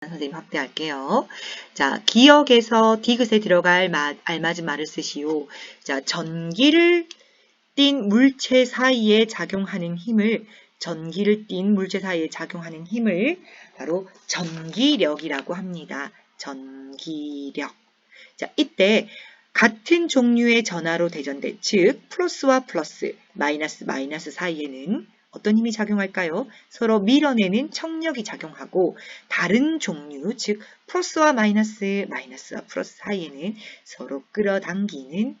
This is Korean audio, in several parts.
선생님 확대할게요. 자, 기억에서 디귿에 들어갈 마, 알맞은 말을 쓰시오. 자, 전기를 띤 물체 사이에 작용하는 힘을 전기를 띤 물체 사이에 작용하는 힘을 바로 전기력이라고 합니다. 전기력. 자, 이때 같은 종류의 전하로 대전된 즉 플러스와 플러스, 마이너스 마이너스 사이에는 어떤 힘이 작용할까요? 서로 밀어내는 청력이 작용하고 다른 종류, 즉 플러스와 마이너스, 마이너스와 플러스 사이에는 서로 끌어당기는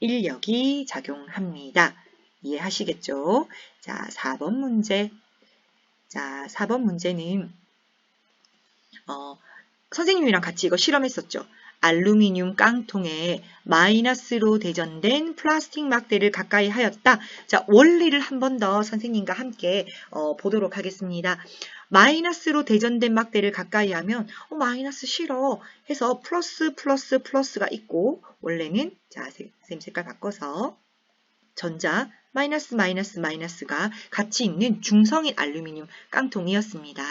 인력이 작용합니다. 이해하시겠죠? 자, 4번 문제. 자, 4번 문제는 어, 선생님이랑 같이 이거 실험했었죠. 알루미늄 깡통에 마이너스로 대전된 플라스틱 막대를 가까이 하였다. 자, 원리를 한 번 더 선생님과 함께 어, 보도록 하겠습니다. 마이너스로 대전된 막대를 가까이 하면 어, 마이너스 싫어 해서 플러스 플러스 플러스가 있고 원래는 자, 선생님 색깔 바꿔서 전자 마이너스 마이너스 마이너스가 같이 있는 중성인 알루미늄 깡통이었습니다.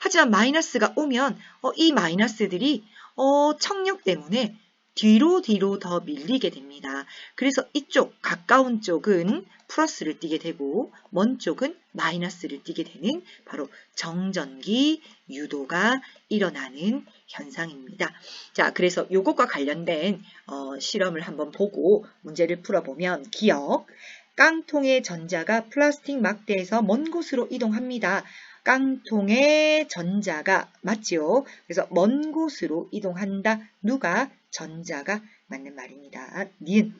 하지만 마이너스가 오면 어, 이 마이너스들이 어, 청력 때문에 뒤로 뒤로 더 밀리게 됩니다. 그래서 이쪽 가까운 쪽은 플러스를 띠게 되고 먼 쪽은 마이너스를 띠게 되는 바로 정전기 유도가 일어나는 현상입니다. 자, 그래서 이것과 관련된 어, 실험을 한번 보고 문제를 풀어보면 기억 깡통의 전자가 플라스틱 막대에서 먼 곳으로 이동합니다. 깡통의 전자가 맞지요? 그래서 먼 곳으로 이동한다. 누가? 전자가 맞는 말입니다. 니은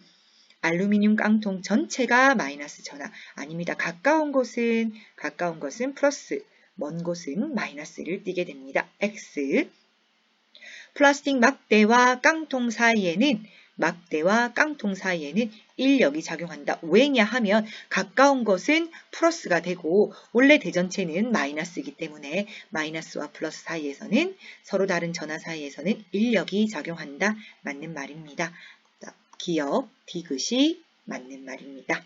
알루미늄 깡통 전체가 마이너스 전하 아닙니다. 가까운 곳은 가까운 것은 플러스 먼 곳은 마이너스를 띠게 됩니다. X 플라스틱 막대와 깡통 사이에는 막대와 깡통 사이에는 인력이 작용한다. 왜냐 하면 가까운 것은 플러스가 되고 원래 대전체는 마이너스이기 때문에 마이너스와 플러스 사이에서는 서로 다른 전화 사이에서는 인력이 작용한다. 맞는 말입니다. 기억, 디귿이 맞는 말입니다.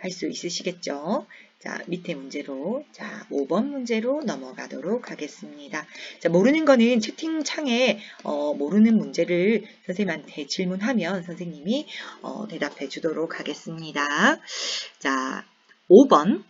할 수 있으시겠죠? 자, 밑에 문제로, 자, 5번 문제로 넘어가도록 하겠습니다. 자, 모르는 거는 채팅창에, 어, 모르는 문제를 선생님한테 질문하면 선생님이, 어, 대답해 주도록 하겠습니다. 자, 5번.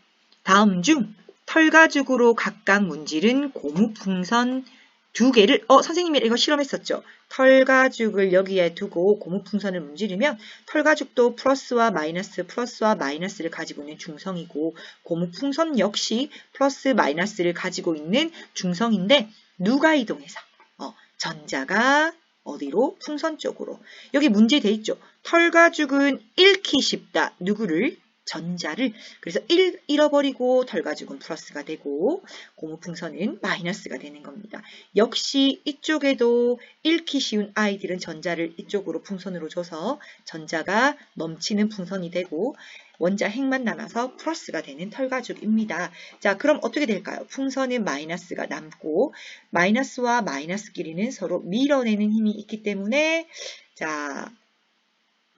다음 중 털가죽으로 각각 문지른 고무풍선 두 개를 어 선생님이 이거 실험했었죠. 털가죽을 여기에 두고 고무풍선을 문지르면 털가죽도 플러스와 마이너스 플러스와 마이너스를 가지고 있는 중성이고 고무풍선 역시 플러스 마이너스를 가지고 있는 중성인데 누가 이동해서 어, 전자가 어디로? 풍선 쪽으로. 여기 문제 돼 있죠. 털가죽은 잃기 쉽다. 누구를? 전자를 그래서 1 잃어버리고 덜가죽은 플러스가 되고 고무풍선은 마이너스가 되는 겁니다. 역시 이쪽에도 잃기 쉬운 아이들은 전자를 이쪽으로 풍선으로 줘서 전자가 넘치는 풍선이 되고 원자 핵만 남아서 플러스가 되는 털가죽입니다. 자, 그럼 어떻게 될까요? 풍선은 마이너스가 남고 마이너스와 마이너스끼리는 서로 밀어내는 힘이 있기 때문에 자,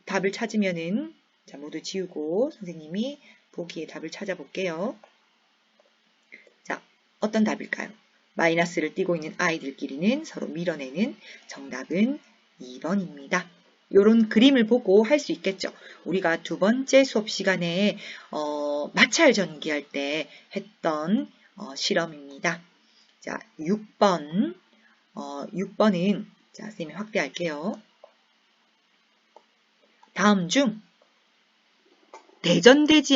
답을 찾으면은 자, 모두 지우고 선생님이 보기에 답을 찾아볼게요. 자, 어떤 답일까요? 마이너스를 띄고 있는 아이들끼리는 서로 밀어내는 정답은 2번입니다. 이런 그림을 보고 할 수 있겠죠. 우리가 두 번째 수업 시간에 어, 마찰 전기할 때 했던 어, 실험입니다. 자, 6번 어, 6번은 자, 선생님이 확대할게요. 다음 중 대전되지